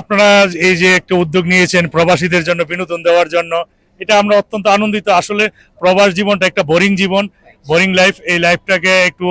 আপনারা এই যে একটা উদ্যোগ নিয়েছেন প্রবাসীদের জন্য বিনোদন দেওয়ার জন্য, এটা আমরা অত্যন্ত আনন্দিত। আসলে প্রবাস জীবনটা একটা বোরিং জীবন। বোরিং লাইফ এই লাইফটাকে একটু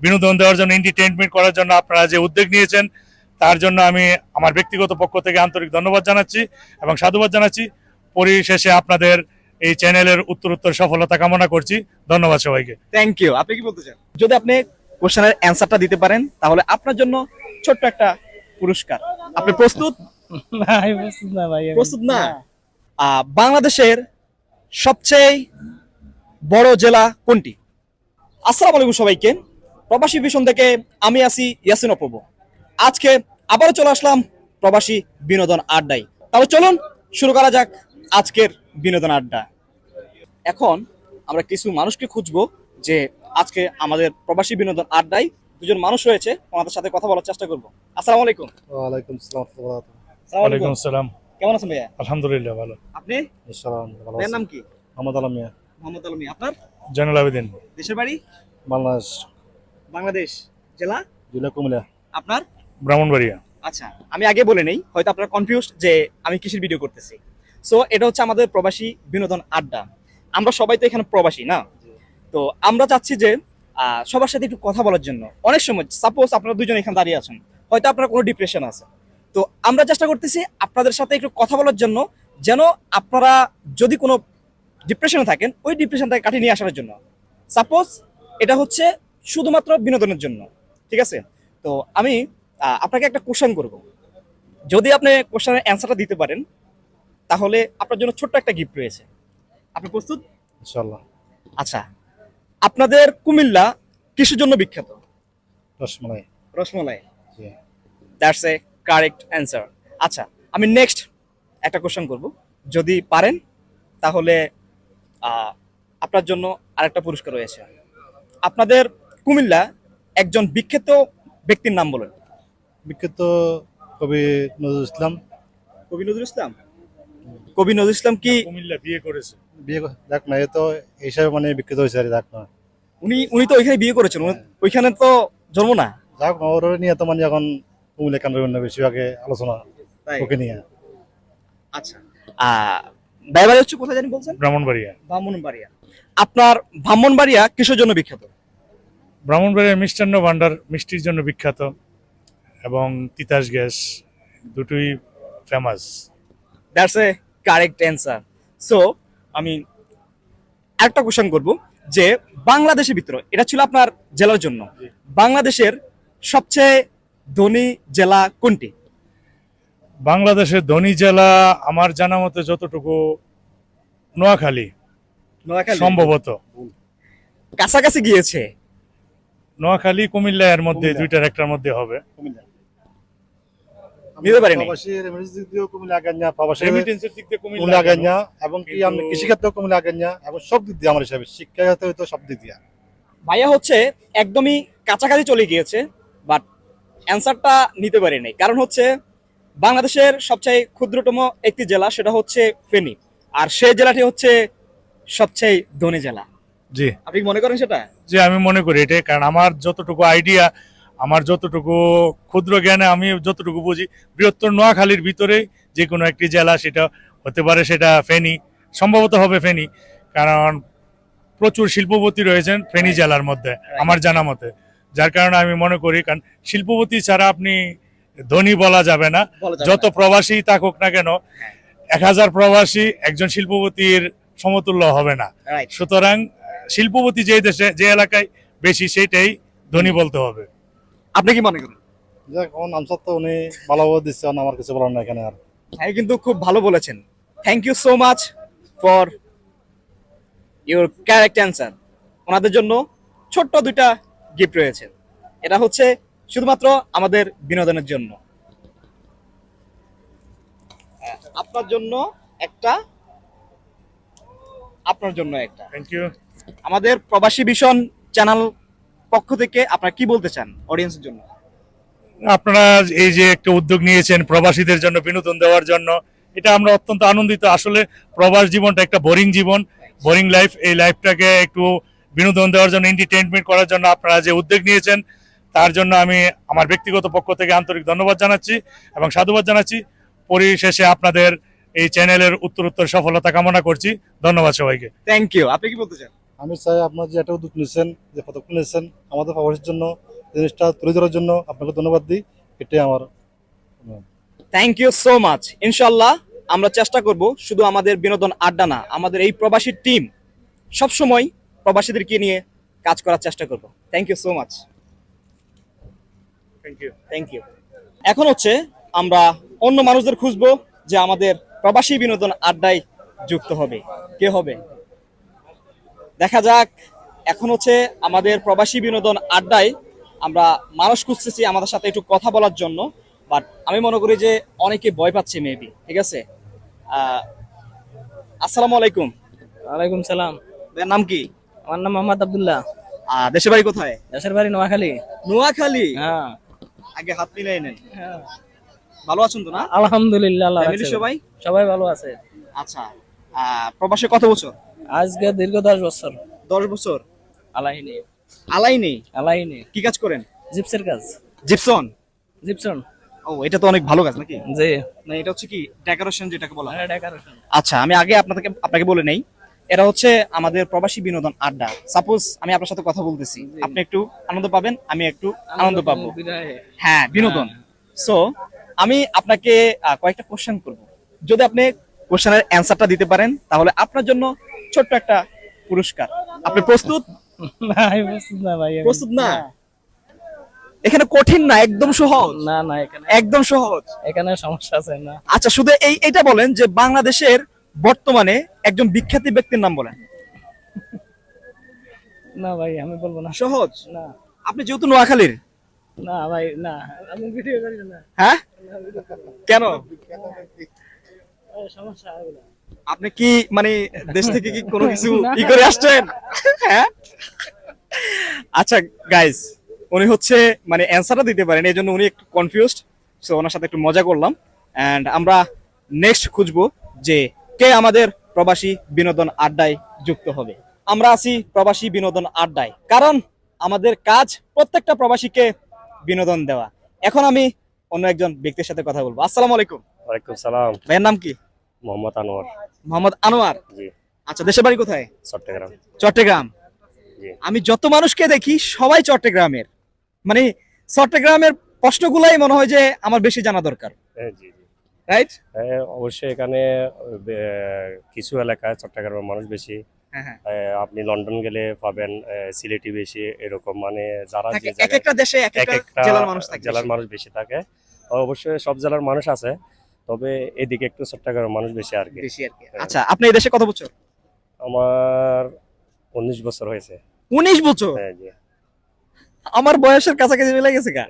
বিনোদন দেওয়ার জন্য এন্টারটেনমেন্ট করার জন্য আপনারা যে উদ্যোগ নিয়েছেন, তার জন্য আমি আমার ব্যক্তিগত পক্ষ থেকে আন্তরিক ধন্যবাদ জানাচ্ছি এবং সাধুবাদ জানাচ্ছি। পরিশেষে আপনাদের এই চ্যানেলের উত্তরোত্তর সফলতা কামনা করছি। ধন্যবাদ সবাইকে। থ্যাংক ইউ আপনি কি বলতে চান? যদি আপনি কোশ্চেনের অ্যান্সারটা দিতে পারেন, তাহলে আপনার জন্য ছোট্ট একটা পুরস্কার। আপনি প্রস্তুত? না প্রস্তুত না? বাংলাদেশের সবচেয়ে বড় জেলা কোনটি? আসসালামু আলাইকুম সবাইকে। প্রবাসী ভীষণ থেকে আমি আছি ইয়াসিন অপূর্ব। আজকে আবারও চলে আসলাম প্রবাসী বিনোদন আড্ডায়। তাহলে চলুন শুরু করা যাক আজকের বিনোদন আড্ডা। এখন আমরা কিছু মানুষকে খুঁজবো যে আজকে আমাদের প্রবাসী বিনোদন আড্ডায় দুজন মানুষ রয়েছে ওনাদের সাথে কথা বলার চেষ্টা করব। আসসালামু আলাইকুম। ওয়ালাইকুম আসসালাম আসসালামু আলাইকুম। আসসালাম। কেমন আছেন ভাইয়া? আলহামদুলিল্লাহ ভালো। আপনি? ভালো আছি। নাম কি? মোহাম্মদ আলম মিয়া। মোহাম্মদ আলমী আপনার? জয়নুল আবেদিন। দেশের বাড়ি? বাংলাদেশ। বাংলাদেশ। জেলা? জেলা কুমিল্লা। আপনার? ব্রাহ্মণবাড়িয়া। আচ্ছা আমি আগে বলে নেই হয়তো আপনারা কনফিউজ যে আমি কিসের ভিডিও করতেছি। সো এটা হচ্ছে আমাদের প্রবাসী বিনোদন আড্ডা। আমরা সবাই তো এখানে প্রবাসী না? তো আমরা চাচ্ছি যে সবার সাথে একটু কথা বলার জন্য। অনেক সময় সাপোজ আপনারা দুজন এখানে দাঁড়িয়ে আছেন হয়তো আপনার কোনো ডিপ্রেশন আছে। তো আমরা চেষ্টা করতেছি আপনাদের সাথে একটু কথা বলার জন্য যেন আপনারা যদি কোনো ডিপ্রেশনে থাকেন ওই ডিপ্রেশনটাকে কাটিয়ে নিয়ে আসার জন্য। সাপোজ এটা হচ্ছে শুধুমাত্র বিনোদনের জন্য ঠিক আছে? তো আমি আপনাকে একটা কোশ্চেন করব। যদি আপনি কোশ্চেনের অ্যান্সারটা দিতে পারেন তাহলে আপনার জন্য ছোট্ট একটা গিফট রয়েছে। আপনি প্রস্তুত? ইনশাল্লাহ আচ্ছা আপনাদের কুমিল্লা কিসের জন্য বিখ্যাত? Rasmalai. Rasmalai. That's a correct answer আচ্ছা আমি নেক্সট একটা কোশ্চেন করব। যদি পারেন তাহলে আপনার জন্য আরেকটা পুরস্কার রয়েছে। আপনাদের কুমিল্লা একজন বিখ্যাত ব্যক্তির নাম বলেন। বিখ্যাত কবি নজরুল ইসলাম। কবি নজরুল ইসলাম? কবি নজরুল ইসলাম কি কুমিল্লা বিয়ে করেছে। বিয়ে কর- দেখ না এ তো এই হিসাবে মানে বিখ্যাত হয়েছে আর দেখ না। উনি উনি তো ওইখানে বিয়ে করেছেন ওইখানে তো জন্ম না? যাক না ওর নিয়ে তো মানে এখন কুমিল্লা কেন্দ্র বেশিরভাগে আলোচনা ওকে নিয়ে। আচ্ছা। ব্যবহার হচ্ছে কোথায় জানি বলছেন? ব্রাহ্মণবাড়িয়া। ব্রাহ্মণবাড়িয়া। আপনার ব্রাহ্মণবাড়িয়া কিসের জন্য বিখ্যাত? ব্রাহ্মণবাড়িয়া মিষ্টান্ন ভাণ্ডার মিষ্টির জন্য বিখ্যাত এবং তিতাস গ্যাস দুটোই famous that's a correct answer so আমি একটা কোশ্চেন করব যে বাংলাদেশের ভিতরে এটা ছিল আপনার জেলার জন্য বাংলাদেশের সবচেয়ে ধনী জেলা কোনটি? বাংলাদেশের ধনী জেলা আমার জানা মতে যতটুকু নোয়াখালী সম্ভবত। কাছাকাছি গিয়েছে। নোয়াখালী কুমিল্লা এর মধ্যে দুইটার একটার মধ্যে হবে। কুমিল্লা। নিতে পারিনি। প্রবাসী রেমিটেন্স দিক দিয়েও কুমিল্লা আগান না প্রবাসী রেমিটেন্সের দিক দিয়ে কুমিল্লা কুমিল্লা আগান না এবং কি কিন্তু- কৃষিক্ষেত্রেও কুমিল্লা আগান এবং সব দিক দিয়ে আমার হিসাবে শিক্ষা ক্ষেত্রে তো সব দিক দিয়ে। ভাইয়া হচ্ছে একদমই কাছাকাছি চলে গিয়েছে বাট অ্যান্সারটা নিতে পারেনি। কারণ হচ্ছে বাংলাদেশের সবচেয়ে ক্ষুদ্রতম একটি জেলা সেটা হচ্ছে ফেনী। আর সেই জেলাটি হচ্ছে সবচেয়ে ধনী জেলা। জি। আপনি মনে করেন সেটা? যে আমি মনে করি এটা কারণ আমার যতটুকু আইডিয়া আমার যতটুকু ক্ষুদ্র জ্ঞানে আমি যতটুকু বুঝি বৃহত্তর নোয়াখালীর ভিতরে যে কোনো একটি জেলা সেটা হতে পারে সেটা ফেনী সম্ভবত হবে ফেনী কারণ প্রচুর শিল্পপতি রয়েছেন ফেনী জেলার মধ্যে আমার জানা মতে। যার কারণে আমি মনে করি কারণ শিল্পপতি ছাড়া আপনি ধনী বলা যাবে না। যত প্রবাসী থাকুক না কেন এক হাজার প্রবাসী একজন শিল্পপতির সমতুল্য হবে না। সুতরাং শিল্পপতি যে দেশে যে এলাকায় বেশি সেটাই ধনী বলতে হবে। আপনি কি মনে করেন? আমার নাম তো উনি ভালোভাবে দিচ্ছে আর আমার কিছু বলার না এখানে আর। হ্যাঁ কিন্তু খুব ভালো বলেছেন। Thank you so much for your correct answer ওনাদের জন্য ছোট্ট দুইটা গিফট রয়েছে। এটা হচ্ছে শুধুমাত্র আমাদের বিনোদনের জন্য। আপনার জন্য একটা আপনার জন্য একটা। থ্যাংক ইউ আমাদের প্রবাসী ভীষণ চ্যানেল পক্ষ থেকে আপনারা কি বলতে চান অডিয়েন্সের জন্য? আপনারা এই যে একটা উদ্যোগ নিয়েছেন প্রবাসীদের জন্য বিনোদন দেওয়ার জন্য এটা আমরা অত্যন্ত আনন্দিত। আসলে প্রবাস জীবনটা একটা বোরিং জীবন বোরিং লাইফ এই লাইফটাকে একটু বিনোদন দেওয়ার জন্য এন্টারটেনমেন্ট করার জন্য আপনারা যে উদ্যোগ নিয়েছেন তার জন্য আমি আমার ব্যক্তিগত পক্ষ থেকে আন্তরিক ধন্যবাদ জানাচ্ছি এবং সাধুবাদ জানাচ্ছি। পরিশেষে আপনাদের এই চ্যানেলের উত্তরোত্তর সফলতা কামনা করছি। ধন্যবাদ সবাইকে। থ্যাংক ইউ আপনি কি বলতে চান? আমি চাই আপনার যে একটা উদ্যোগ নিয়েছেন যে পদক্ষেপ নিয়েছেন আমাদের প্রবাসীর জন্য জিনিসটা তুলে ধরার জন্য আপনাকে ধন্যবাদ দিই। এটাই আমার থ্যাংক ইউ সো মাচ ইনশাল্লাহ আমরা চেষ্টা করব শুধু আমাদের বিনোদন আড্ডা না আমাদের এই প্রবাসী টিম সবসময় প্রবাসীদেরকে নিয়ে কাজ করার চেষ্টা করব। Thank you so much thank you thank you এখন হচ্ছে আমরা অন্য মানুষদের খুঁজবো যে আমাদের প্রবাসী বিনোদন আড্ডায় যুক্ত হবে। কে হবে? দেখা যাক এখন হচ্ছে আমাদের প্রবাসী বিনোদন আড্ডায় আমরা মানুষ খুঁজতেছি আমাদের সাথে একটু কথা বলার জন্য বাট আমি মনে করি যে অনেকে ভয় পাচ্ছে মেবি ঠিক আছে? আসসালামু আলাইকুম। ওয়ালাইকুম সালাম। ভাইয়ের নাম কি? আমার নাম মোহাম্মদ আব্দুল্লাহ। আহ, দেশের বাড়ি কোথায়? দেশের বাড়ি নোয়াখালী। নোয়াখালী? হ্যাঁ। আগে হাত মিলাই নেন। ভালো আছেন তো না? আলহামদুলিল্লাহ সবাই? সবাই ভালো আছে। আচ্ছা। প্রবাসে কত বছর? আজকে দীর্ঘ দশ বছর। দশ বছর? আলাইনি আলাই নেই? আলাইনি কি কাজ করেন? জিপসের কাজ। জিপসন? জিপসন। ও এটা তো অনেক ভালো কাজ নাকি? জি। না এটা হচ্ছে কি ডেকোরেশন যেটাকে বলা হয়? হ্যাঁ, decoration। আচ্ছা আমি আগে আপনাকে আপনাকে বলে নেই। এটা হচ্ছে আমাদের প্রবাসী বিনোদন আড্ডা। সাপোজ আমি আপনার সাথে কথা বলতেছি। আপনি একটু আনন্দ পাবেন আমি একটু আনন্দ পাবো। হ্যাঁ বিনোদন। সো আমি আপনাকে কয়েকটা কোশ্চেন করব। যদি আপনি কোশ্চেনের অ্যান্সারটা দিতে পারেন তাহলে আপনার জন্য ছোট্ট একটা পুরস্কার। আপনি প্রস্তুত? প্রস্তুত না ভাই প্রস্তুত না? এখানে কঠিন না একদম সহজ। না না এখানে একদম সহজ। এখানে সমস্যা আছে না। আচ্ছা শুধু এই এটা বলেন যে বাংলাদেশের বর্তমানে একজন বিখ্যাত ব্যক্তির নাম বলেন। না ভাই আমি বলব না। সহজ? না। আপনি যেহেতু নোয়াখালীর। না ভাই না আমি ভিডিও করি না। হ্যাঁ? কেন? সমস্যা আপনি কি মানে দেশ থেকে কি কোনো কিছু ই করে আসছেন? হ্যাঁ? আচ্ছা গাইস উনি হচ্ছে মানে অ্যান্সারটা দিতে পারেন এই জন্য উনি একটু কনফিউজড সো ওনার সাথে একটু মজা করলাম। এন্ড আমরা নেক্সট খুঁজবো যে কে আমাদের প্রবাসী বিনোদন আড্ডায় যুক্ত হবে। আমরা আছি প্রবাসী বিনোদন আড্ডায় কারণ আমাদের কাজ প্রত্যেকটা প্রবাসীকে বিনোদন দেওয়া। এখন আমি অন্য একজন ব্যক্তির সাথে কথা বলব। আসসালামু আলাইকুম। ওয়ালাইকুম সালাম। ভাইয়ের নাম কি? মোহাম্মদ আনোয়ার। মোহাম্মদ আনোয়ার? জি। আচ্ছা দেশের বাড়ি কোথায়? চট্টগ্রাম। চট্টগ্রাম। আমি যত মানুষকে দেখি সবাই চট্টগ্রামের। মানে চট্টগ্রামের প্রশ্নগুলাই মনে হয় যে আমার বেশি জানা দরকার। হ্যাঁ, রাইট হ্যাঁ, অবশ্যই এখানে কিছু এলাকায় চট্টগ্রামের মানুষ বেশি। হ্যাঁ হ্যাঁ। আপনি লন্ডন গেলে পাবেন সিলেটি বেশি এরকম। মানে যারা এক একটা দেশে এক এক একটা একটা জেলার মানুষ জেলার মানুষ বেশি থাকে। অবশ্যই সব জেলার মানুষ আছে। তবে এদিকে একটু চট্টগ্রামের মানুষ বেশি আর কি। বেশি আর কি। আচ্ছা আপনি এই দেশে কত বছর? আমার উনিশ বছর হয়েছে। উনিশ বছর? হ্যাঁ জি। আমার বয়সের কাছাকাছি মিলে গেছে গা।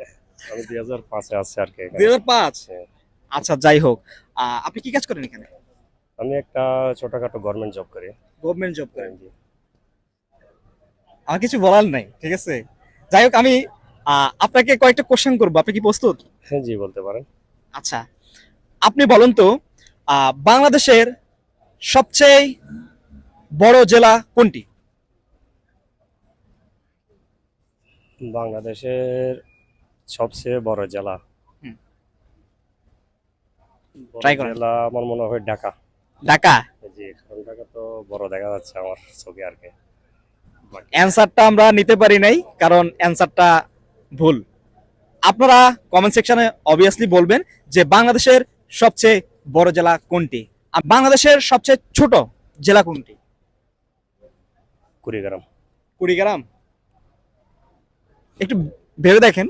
আমি দুই হাজার পাঁচে আছি আর কি। দুই হাজার পাঁচ? হ্যাঁ। আচ্ছা যাই হোক আপনি কি কাজ করেন এখানে? আমি একটা ছোটখাটো গভর্নমেন্ট জব করি। গভর্নমেন্ট জব করেন? হ্যাঁ, জি। আমার কিছু বলার নাই ঠিক আছে? যাই হোক আমি আপনাকে কয়েকটা কোশ্চেন করব। আপনি কি প্রস্তুত? হ্যাঁ জি বলতে পারেন। আচ্ছা আপনি বলুন তো আহ, বাংলাদেশের সবচেয়ে বড় জেলা কোনটি? বাংলাদেশের সবচেয়ে বড় জেলা। হুম। করেন। জেলা আমার মনে হয় ঢাকা। ঢাকা? জি কারণ ঢাকা তো বড় দেখা যাচ্ছে আমার চোখে আর কি। অ্যান্সারটা আমরা নিতে পারি নাই কারণ অ্যান্সারটা ভুল। আপনারা কমেন্ট সেকশনে অবভিয়াসলি বলবেন যে বাংলাদেশের সবচেয়ে বড় জেলা কোনটি? আর বাংলাদেশের সবচেয়ে ছোট জেলা কোনটি? কুড়িগ্রাম। কুড়িগ্রাম? একটু ভেবে দেখেন।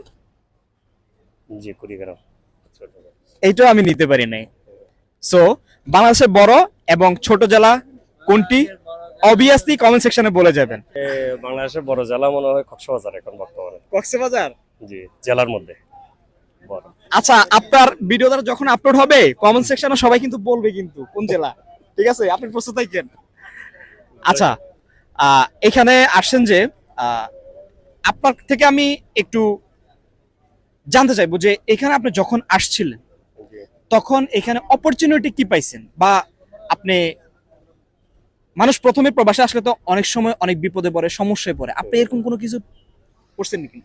জি কুড়িগ্রাম। এইটাও আমি নিতে পারি নাই। সো বাংলাদেশের বড় এবং ছোট জেলা কোনটি? অবভিয়াসলি কমেন্ট সেকশনে বলে যাবেন। বাংলাদেশের বড় জেলা মনে হয় কক্সবাজার এখন বর্তমানে। কক্সবাজার? জি জেলার মধ্যে। আচ্ছা আপনার ভিডিওটা যখন আপলোড হবে কমেন্ট সেকশনে সবাই কিন্তু বলবে কিন্তু কোন জেলা। ঠিক আছে? আপনি প্রস্তুত থাকেন। আচ্ছা এখানে আসছেন যে আপনার থেকে আমি একটু জানতে চাইব যে, এখানে আপনি যখন আসছিলেন, তখন এখানে অপরচুনিটি কি পাইছেন? বা আপনি, মানুষ প্রথমে প্রবাসে আসলে তো অনেক সময় অনেক বিপদে পড়ে, সমস্যায় পড়ে। আপনি এরকম কোনো কিছু করছেন নাকি?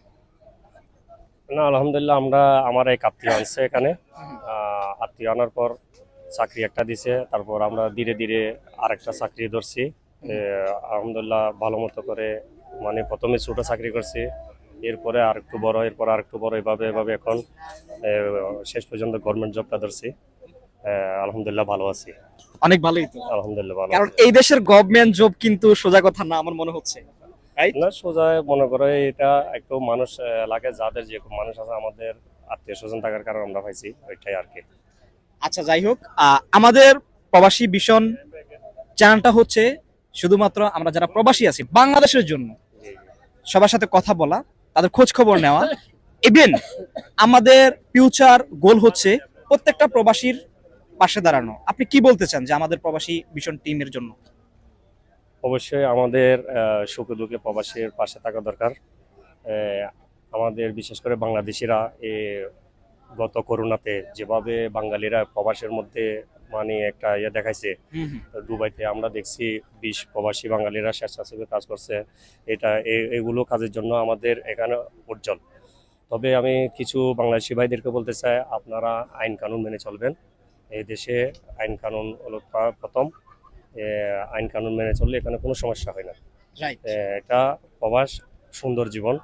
না আলহামদুলিল্লাহ আমরা আমার এক আত্মীয় আনছে এখানে। আত্মীয় আনার পর চাকরি একটা দিছে তারপর আমরা ধীরে ধীরে আরেকটা চাকরি ধরছি। আলহামদুলিল্লাহ ভালো মতো করে মানে প্রথমে ছোটো চাকরি করছি এরপরে আর একটু বড় এরপর আর একটু বড় এভাবে এভাবে এখন শেষ পর্যন্ত গভর্নমেন্ট জবটা ধরছি। আলহামদুলিল্লাহ ভালো আছি। অনেক ভালোই তো। আলহামদুলিল্লাহ ভালো কারণ এই দেশের গভর্নমেন্ট জব কিন্তু সোজা কথা না আমার মনে হচ্ছে। না সোজা মনে করে এটা একটু মানুষ লাগে যাদের যে মানুষ আছে আমাদের আত্মীয় স্বজন থাকার কারণে আমরা পাইছি ওইটাই আর কি। আচ্ছা যাই হোক আমাদের প্রবাসী ভীষণ চ্যানেলটা হচ্ছে শুধুমাত্র আমরা যারা প্রবাসী আছি বাংলাদেশের জন্য। সবার সাথে কথা বলা তাদের খোঁজ খবর নেওয়া। ইভেন আমাদের ফিউচার গোল হচ্ছে প্রত্যেকটা প্রবাসীর পাশে দাঁড়ানো। আপনি কি বলতে চান যে আমাদের প্রবাসী ভীষণ টিমের জন্য? অবশ্যই আমাদের সুখে দুঃখে প্রবাসীর পাশে থাকা দরকার। আমাদের বিশেষ করে বাংলাদেশিরা এ গত করোনাতে যেভাবে বাঙালিরা প্রবাসের মধ্যে মানে একটা ইয়ে দেখাইছে দুবাইতে আমরা দেখছি বিশ প্রবাসী বাঙালিরা স্বেচ্ছাসেবী কাজ করছে। এটা এগুলো কাজের জন্য আমাদের এখানে উজ্জ্বল। তবে আমি কিছু বাংলাদেশি ভাইদেরকে বলতে চাই আপনারা আইন কানুন মেনে চলবেন। এই দেশে আইন কানুন হলো প্রা- প্রথম। আইন কানুন মেনে চললে এখানে কোনো সমস্যা হয় না। এটা প্রবাস সুন্দর জীবন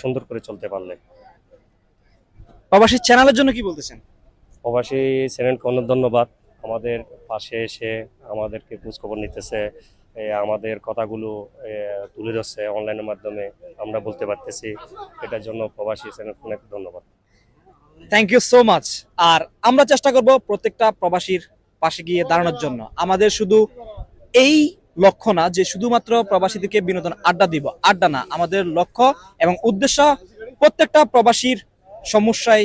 সুন্দর করে চলতে পারলে। প্রবাসী চ্যানেলের জন্য কি বলতেছেন? প্রবাসী চ্যানেলকে অনেক ধন্যবাদ। আমাদের পাশে এসে আমাদেরকে খোঁজখবর নিতেছে আমাদের কথাগুলো তুলে ধরছে অনলাইনের মাধ্যমে আমরা বলতে পারতেছি। এটার জন্য প্রবাসী চ্যানেল অনেক ধন্যবাদ। থ্যাংক ইউ সো মাচ আর আমরা চেষ্টা করব প্রত্যেকটা প্রবাসীর পাশে গিয়ে দাঁড়ানোর জন্য। আমাদের শুধু এই লক্ষ্য না যে শুধুমাত্র প্রবাসীদেরকে বিনোদন আড্ডা দিব, আড্ডা না, আমাদের লক্ষ্য এবং উদ্দেশ্য প্রত্যেকটা প্রবাসীর সমস্যায়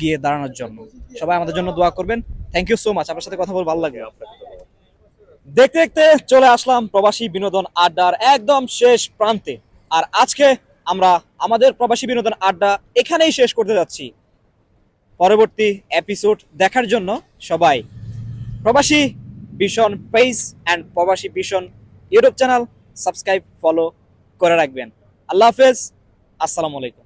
গিয়ে দাঁড়ানোর জন্য। সবাই আমাদের জন্য দোয়া করবেন। থ্যাংক ইউ সো মাচ আপনার সাথে কথা বলে ভালো লাগে। দেখতে দেখতে চলে আসলাম প্রবাসী বিনোদন আড্ডার একদম শেষ প্রান্তে। আর আজকে আমরা আমাদের প্রবাসী বিনোদন আড্ডা এখানেই শেষ করতে যাচ্ছি। পরবর্তী এপিসোড দেখার জন্য সবাই প্রবাসী ভীষণ পেজ অ্যান্ড প্রবাসী ভীষণ ইউটিউব চ্যানেল সাবস্ক্রাইব, ফলো করে রাখবেন। আল্লাহ হাফেজ, আসসালামু আলাইকুম।